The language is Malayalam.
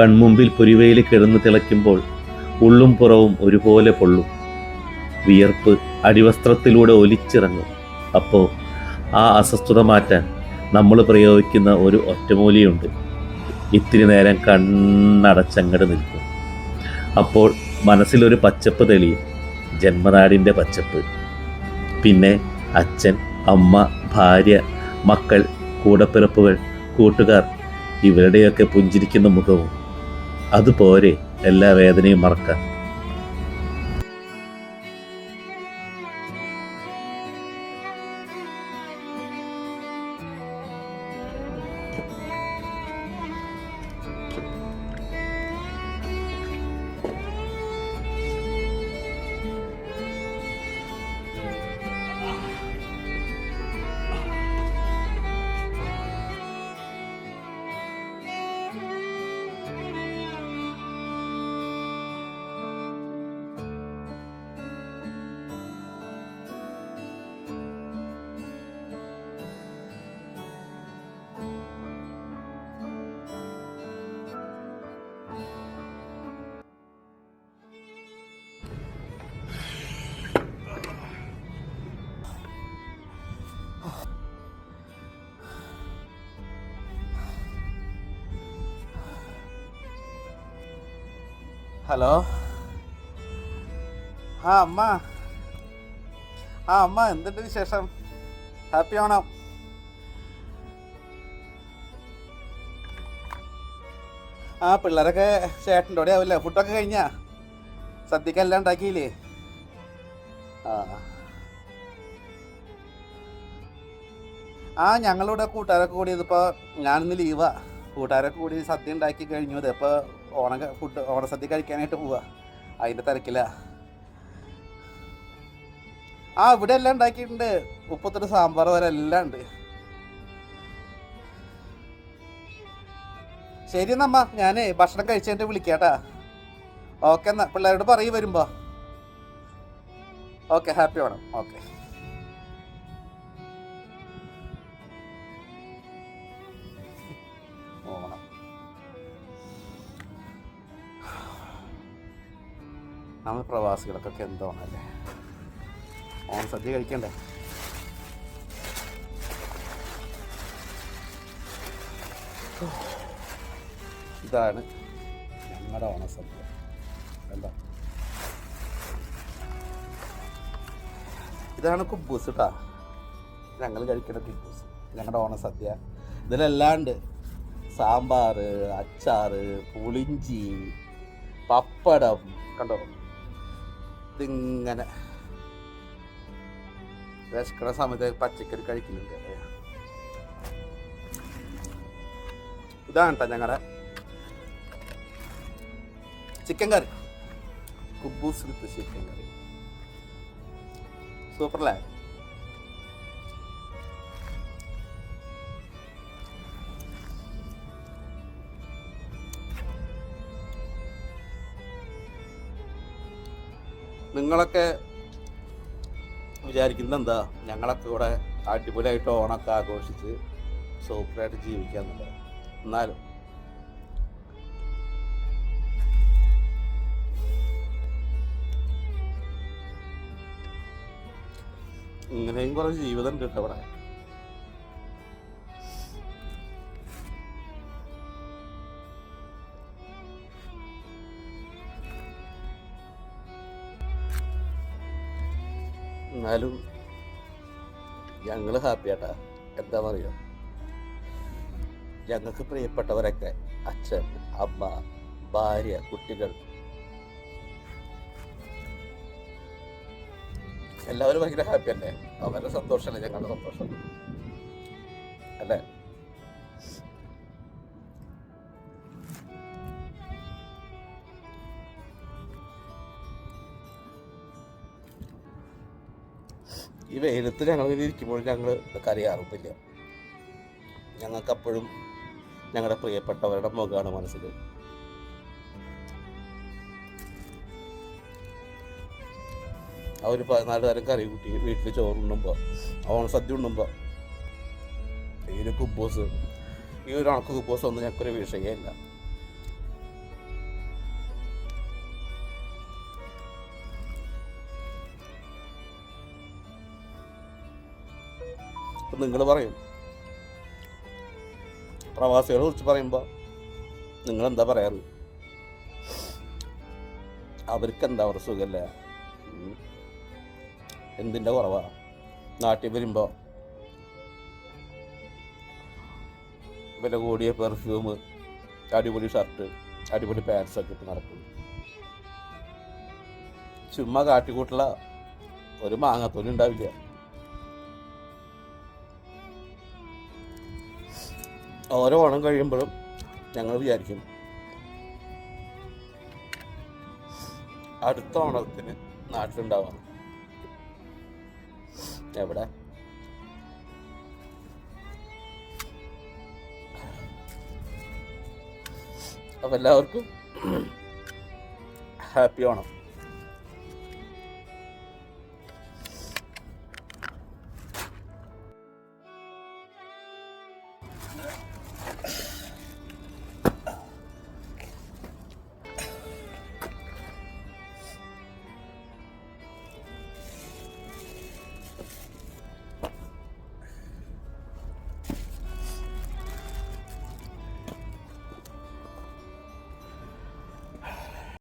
കൺമുമ്പിൽ പുരിവയിൽ കിടന്ന് തിളയ്ക്കുമ്പോൾ ഉള്ളും പുറവും ഒരുപോലെ പൊള്ളും. വിയർപ്പ് അടിവസ്ത്രത്തിലൂടെ ഒലിച്ചിറങ്ങും. അപ്പോൾ ആ അസ്വസ്ഥത മാറ്റാൻ നമ്മൾ പ്രയോഗിക്കുന്ന ഒരു ഒറ്റമൂലിയുണ്ട്. ഇത്തിരി നേരം കണ്ണടച്ചങ്ങട് നിൽക്കും. അപ്പോൾ മനസ്സിലൊരു പച്ചപ്പ് തെളിയും. ജന്മനാടിന്റെ പച്ചപ്പ്. പിന്നെ അച്ഛൻ അമ്മ ഭാര്യ മക്കൾ കൂടപ്പിറപ്പുകൾ കൂട്ടുകാർ ഇവരുടെയൊക്കെ പുഞ്ചിരിക്കുന്ന മുഖവും അതുപോരെ എല്ലാ വേദനയും മറക്കാൻ. ഹലോ? ആ അമ്മ. ആ അമ്മ എന്തുണ്ട് വിശേഷം? ഹാപ്പി ഓണം. ആ പിള്ളേരൊക്കെ ചേട്ടന്റെ അവിടെ ആവില്ലേ? ഫുഡൊക്കെ കഴിഞ്ഞാ? സദ്യക്കെല്ലാം ഉണ്ടാക്കിയില്ലേ? ആ. ആ ഞങ്ങളിവിടെ കൂട്ടുകാരൊക്കെ കൂടി ഇതിപ്പോൾ ഞാനിന്ന് ലീവാ കൂട്ടുകാരൊക്കെ കൂടി സദ്യ ഉണ്ടാക്കി കഴിഞ്ഞു. ഇതിപ്പോൾ ഓണ ഫുഡ് ഓണസദ്യ കഴിക്കാനായിട്ട് പോവാ. അതിന്റെ തിരക്കില്ല ആ ഇവിടെ എല്ലാം ഉണ്ടാക്കിയിട്ടുണ്ട്. ഉപ്പത്തൊരു സാമ്പാർ വരെ എല്ലാം ഉണ്ട്. ശരി എന്നമ്മ ഞാൻ ഭക്ഷണം കഴിച്ചിട്ട് വിളിക്കാട്ടാ. ഓക്കെ എന്നാ പിള്ളേരോട് പറയും വരുമ്പോ. ഓക്കെ ഹാപ്പി വേണം ഓക്കെ. നമ്മൾ പ്രവാസികൾക്കൊക്കെ എന്തോണല്ലേ ഓണം സദ്യ കഴിക്കണ്ടേ? ഇതാണ് ഞങ്ങളുടെ ഓണസദ്യ. എന്താ ഇതാണ് കുബൂസ് കേട്ടാ ഞങ്ങൾ കഴിക്കുന്ന കുബൂസ്. ഞങ്ങളുടെ ഓണസദ്യ. ഇതിലല്ലാണ്ട് സാമ്പാർ അച്ചാറ് പുളിഞ്ചി പപ്പടം. കണ്ടോ? ഇതിങ്ങനെ വിശക്കണ സമയത്ത് പച്ചക്കറി കഴിക്കുന്നുണ്ട്. ഇതാണ് കേട്ടോ ഞങ്ങളുടെ ചിക്കൻ കറി കുബൂസ് വിത്ത് ചിക്കൻ കറി സൂപ്പറല്ലേ? നിങ്ങളൊക്കെ വിചാരിക്കുന്നത് എന്താ? ഞങ്ങളൊക്കെ ഇവിടെ അടിപൊളിയായിട്ട് ഓണമൊക്കെ ആഘോഷിച്ച് സൂപ്പറായിട്ട് ജീവിക്കാന്നുള്ളത് എന്നാലും ഇങ്ങനെയും കുറേ ജീവിതം ഉണ്ട് കേട്ടോ ഇവിടെ. എന്നാലും ഞങ്ങൾ ഹാപ്പിയാട്ടാ പറയുക ഞങ്ങൾക്ക് പ്രിയപ്പെട്ടവരൊക്കെ അച്ഛൻ അമ്മ ഭാര്യ കുട്ടികൾ. എല്ലാവരും ഭയങ്കര ഹാപ്പി അല്ലേ? അവരുടെ സന്തോഷമല്ലേ ഞങ്ങളുടെ സന്തോഷം. ഈ വെയിലത്ത് ഞങ്ങൾ ഇങ്ങനെ ഇരിക്കുമ്പോൾ ഞങ്ങൾ കരയാറൊന്നുമില്ല ഞങ്ങൾക്ക് അപ്പോഴും ഞങ്ങളുടെ പ്രിയപ്പെട്ടവരുടെ മുഖമാണ് മനസ്സിൽ. ഒരു പതിനാല് തരം കറി കൂട്ടി വീട്ടിൽ ചോറുണ്ണുമ്പോൾ ഓണസദ്യ ഉണ്ണുമ്പോൾ ഈ ഒരു കുബൂസ് ഈ ഒരു ഉണക്ക കുബൂസ് ഒന്നും ഞങ്ങൾക്കൊരു വിഷയമല്ല. നിങ്ങൾ പറയും. പ്രവാസികളെ കുറിച്ച് പറയുമ്പോൾ നിങ്ങളെന്താ പറയാറ്? അവർക്ക് എന്താ അവരുടെ സുഖമല്ല. എന്തിന്റെ കുറവാ? നാട്ടിൽ വരുമ്പോൾ വില കൂടിയ പെർഫ്യൂം അടിപൊളി ഷർട്ട് അടിപൊളി പാൻസ് ഒക്കെ ഇട്ട് നടക്കും. ചുമ്മാ കാട്ടിക്കൂട്ടുള്ള ഒരു മാങ്ങാത്തോലി ഉണ്ടാവില്ല. ഓരോ ഓണം കഴിയുമ്പോഴും ഞങ്ങൾ വിചാരിക്കും അടുത്ത ഓണത്തിന് നാട്ടിലുണ്ടാവാം. എവിടെ? അപ്പം എല്ലാവർക്കും ഹാപ്പി ഓണം.